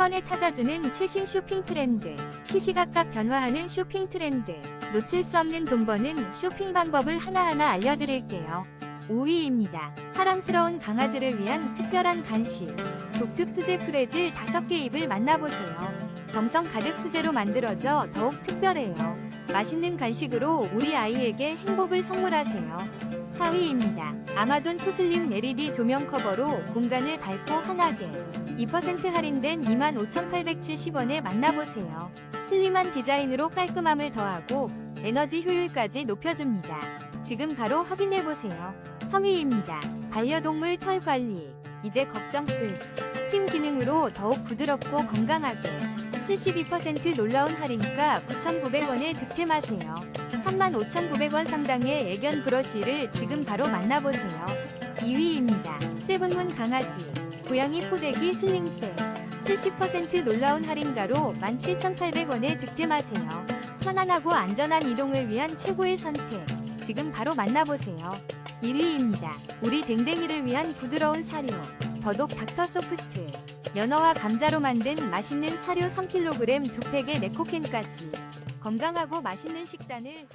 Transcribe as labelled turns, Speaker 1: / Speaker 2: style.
Speaker 1: 번에 찾아주는 최신 쇼핑 트렌드. 시시각각 변화하는 쇼핑 트렌드. 놓칠 수 없는 돈 버는 쇼핑 방법을 하나하나 알려드릴게요. 5위입니다. 사랑스러운 강아지를 위한 특별한 간식. 독특 수제 프레즐 5개 입을 만나보세요. 정성 가득 수제로 만들어져 더욱 특별해요. 맛있는 간식으로 우리 아이에게 행복을 선물하세요. 4위입니다. 아마존 초슬림 LED 조명 커버로 공간을 밝고 환하게 2% 할인된 25,870원에 만나보세요. 슬림한 디자인으로 깔끔함을 더하고 에너지 효율까지 높여줍니다. 지금 바로 확인해보세요. 3위입니다. 반려동물 털 관리. 이제 걱정 끝. 스팀 기능으로 더욱 부드럽고 건강하게 72% 놀라운 할인가 9,900원에 득템하세요. 35,900원 상당의 애견 브러쉬를 지금 바로 만나보세요. 2위입니다. 세븐문 강아지 고양이 포대기 슬링백 70% 놀라운 할인가로 17,800원에 득템하세요. 편안하고 안전한 이동을 위한 최고의 선택 지금 바로 만나보세요. 1위입니다. 우리 댕댕이를 위한 부드러운 사료 더독 닥터 소프트 연어와 감자로 만든 맛있는 사료 3kg 2팩에 네코캔까지. 건강하고 맛있는 식단을